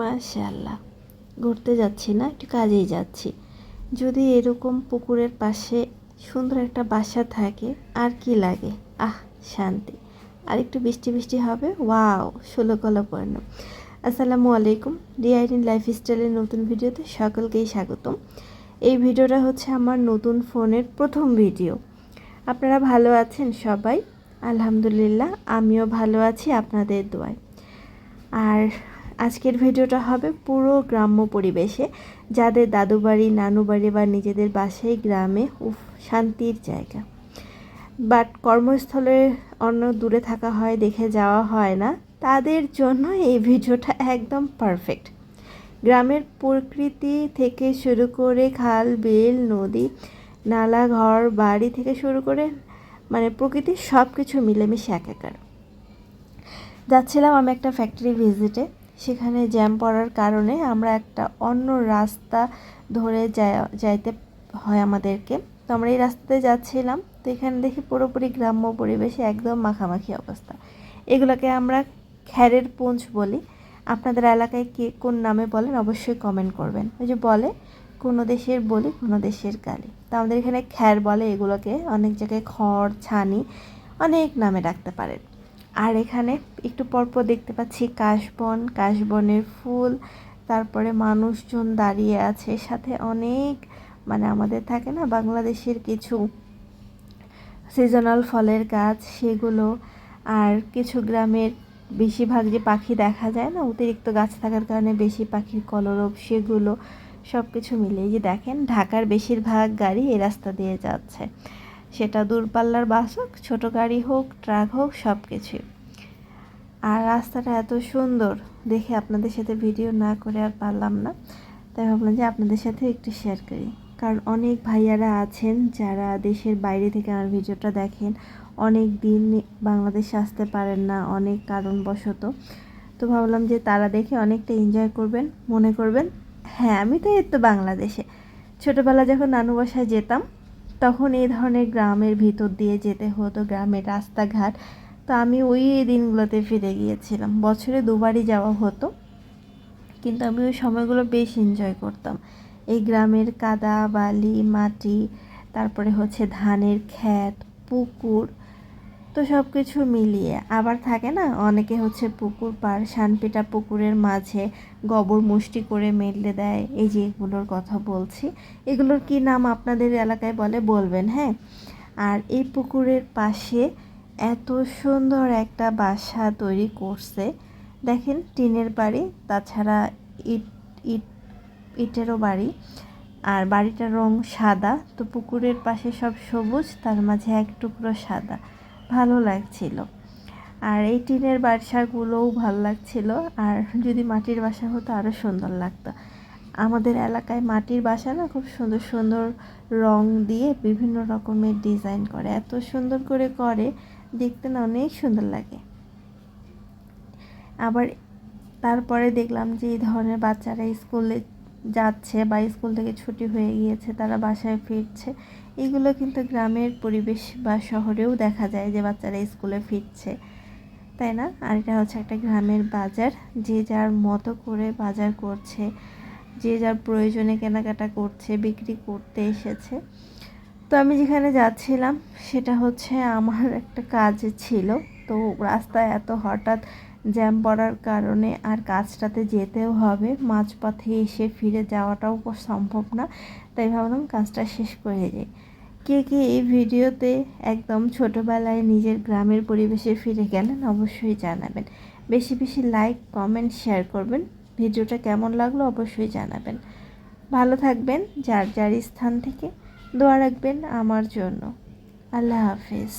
মাশাল্লাহ ঘুরতে যাচ্ছি না, একটু কাজেই যাচ্ছি। যদি এরকম পুকুরের পাশে সুন্দর একটা বাসা থাকে, আর কি লাগে? আহ, শান্তি। আর একটু বৃষ্টি বৃষ্টি হবে, ওয়াও ষোলো কলা পণ্য। আসসালামু আলাইকুম ডিআইডিন লাইফ স্টাইলের নতুন ভিডিওতে সকলকেই স্বাগতম। এই ভিডিওটা হচ্ছে আমার নতুন ফোনের প্রথম ভিডিও। আপনারা ভালো আছেন সবাই? আলহামদুলিল্লাহ, আমিও ভালো আছি আপনাদের দোয়ায়। আর আজকের ভিডিওটা হবে পুরো গ্রাম্য পরিবেশে। যাদের দাদু বাড়ি নানু বাড়ি বা নিজেদের বাসায় গ্রামে, উফ, শান্তির জায়গা। বাট কর্মস্থলে অন্য দূরে থাকা হয়, দেখে যাওয়া হয় না। তাদের জন্য এই ভিডিওটা একদম পারফেক্ট গ্রামের প্রকৃতি থেকে শুরু করে খাল, বিল, নদী, নালা, ঘর, বাড়ি থেকে শুরু করে মানে প্রকৃতির সব কিছু মিলেমিশে একাকার। যাচ্ছিলাম আমি একটা ফ্যাক্টরি ভিজিটে সেখানে জ্যাম পড়ার কারণে আমরা একটা অন্য রাস্তা ধরে যাইতে হয় আমাদেরকে। তো আমরা এই রাস্তাতে যাচ্ছিলাম, তো এখানে দেখি পুরোপুরি গ্রাম্য পরিবেশে একদম মাখামাখি অবস্থা। এগুলোকে আমরা খ্যারের পুঞ্জ বলি। আপনাদের এলাকায় কে কোন নামে বলেন অবশ্যই কমেন্ট করবেন। ওই যে বলে, কোনো দেশের বলি, কোনো দেশের গালি। তো আমাদের এখানে খ্যার বলে এগুলোকে, অনেক জায়গায় খড়, ছানি অনেক নামে ডাকতে পারেন। আর এখানে একটু পরপর দেখতে পাচ্ছি কাশবন, কাশবনের ফুল, তারপরে মানুষজন দাঁড়িয়ে আছে, সাথে অনেক মানে আমাদের থাকে না বাংলাদেশের কিছু সিজনাল ফলের গাছ, সেগুলো, আর কিছু গ্রামের বেশিরভাগ যে পাখি দেখা যায় না, অতিরিক্ত গাছ থাকার কারণে বেশি পাখির কলরব, সেগুলো সব কিছু মিলিয়ে যে দেখেন, ঢাকার বেশিরভাগ গাড়ি এই রাস্তা দিয়ে যাচ্ছে। সেটা দূরপাল্লার বাস হোক, ছোটো গাড়ি হোক, ট্রাক হোক, সব কিছুই। আর রাস্তাটা এত সুন্দর, দেখে আপনাদের সাথে ভিডিও না করে আর পারলাম না। তাই ভাবলাম যে আপনাদের সাথে একটু শেয়ার করি। কারণ অনেক ভাইয়ারা আছেন যারা দেশের বাইরে থেকে আমার ভিডিওটা দেখেন। অনেক দিন বাংলাদেশে আসতে পারেন না, অনেক কারণবশত। তো ভাবলাম যে তারা দেখে অনেকটা এনজয় করবেন, মনে করবেন হ্যাঁ আমি তো এই তো বাংলাদেশে। ছোটোবেলা যখন নানু বাসায় যেতাম তখন এই ধরনের গ্রামের ভিতর দিয়ে যেতে হতো, গ্রামের রাস্তাঘাট। তো আমি ওই দিনগুলোতে ফিরে গিয়েছিলাম। বছরে দুবারই যাওয়া হতো, কিন্তু আমি ওই সময়গুলো বেশ এনজয় করতাম। এই গ্রামের কাদা, বালি, মাটি, তারপরে হচ্ছে ধানের ক্ষেত, পুকুর তো সব কিছু মিলিয়ে আবার থাকে না? অনেকে হচ্ছে পুকুর পার, শানপিটা পুকুরের মাঝে গোবর মুষ্টি করে মেলে দেয়। এই যে এগুলোর কথা বলছি, এগুলোর কি নাম আপনাদের এলাকায় বলে? বলবেন হ্যাঁ? আর এই পুকুরের পাশে এত সুন্দর একটা বাসা তৈরি করছে। দেখেন, টিনের বাড়ি, তাছাড়া ইট ইট, ইটেরও বাড়ি। আর বাড়িটার রং সাদা। তো পুকুরের পাশে সব সবুজ, তার মাঝে এক টুকরো সাদা। ভালো লাগছিল। আর এই টিনের বাসাগুলোও ভালো লাগছিল। আর যদি মাটির বাসা হতো আরও সুন্দর লাগতো। আমাদের এলাকায় মাটির বাসা না খুব সুন্দর সুন্দর রং দিয়ে বিভিন্ন রকমের ডিজাইন করে। এত সুন্দর করে করে, দেখতে না অনেক সুন্দর লাগে। আবার তারপরে দেখলাম যে, এই ধরনের বাচ্চারা স্কুলে যাচ্ছে বা স্কুল থেকে ছুটি হয়ে গিয়েছে, তারা বাসায় ফিরছে। এগুলো কিন্তু গ্রামের পরিবেশ বা শহরেও দেখা যায় যে বাচ্চারা স্কুলে ফিরছে। তাই না? আর এটা হচ্ছে একটা গ্রামের বাজার। যে যার মতো করে বাজার করছে, যে যার প্রয়োজনে কেনাকাটা করছে, বিক্রি করতে এসেছে। তো আমি যেখানে যাচ্ছিলাম, সেটা হচ্ছে আমার একটা কাজ ছিল। তো রাস্তায় এত হঠাৎ জ্যাম পড়ার কারণে আর কাজটাতে যেতেও হবে। মাঝপথে এসে ফিরে যাওয়াটাও সম্ভব না, তাই ভাবলাম কাজটা শেষ করে যাই কে কে এই ভিডিওতে একদম ছোটোবেলায় নিজের গ্রামের পরিবেশে ফিরে গেলেন অবশ্যই জানাবেন। বেশি বেশি লাইক, কমেন্ট, শেয়ার করবেন। ভিডিওটা কেমন লাগল অবশ্যই জানাবেন। ভালো থাকবেন যার যার স্থান থেকে। দোয়া রাখবেন আমার জন্য। আল্লাহ হাফিজ।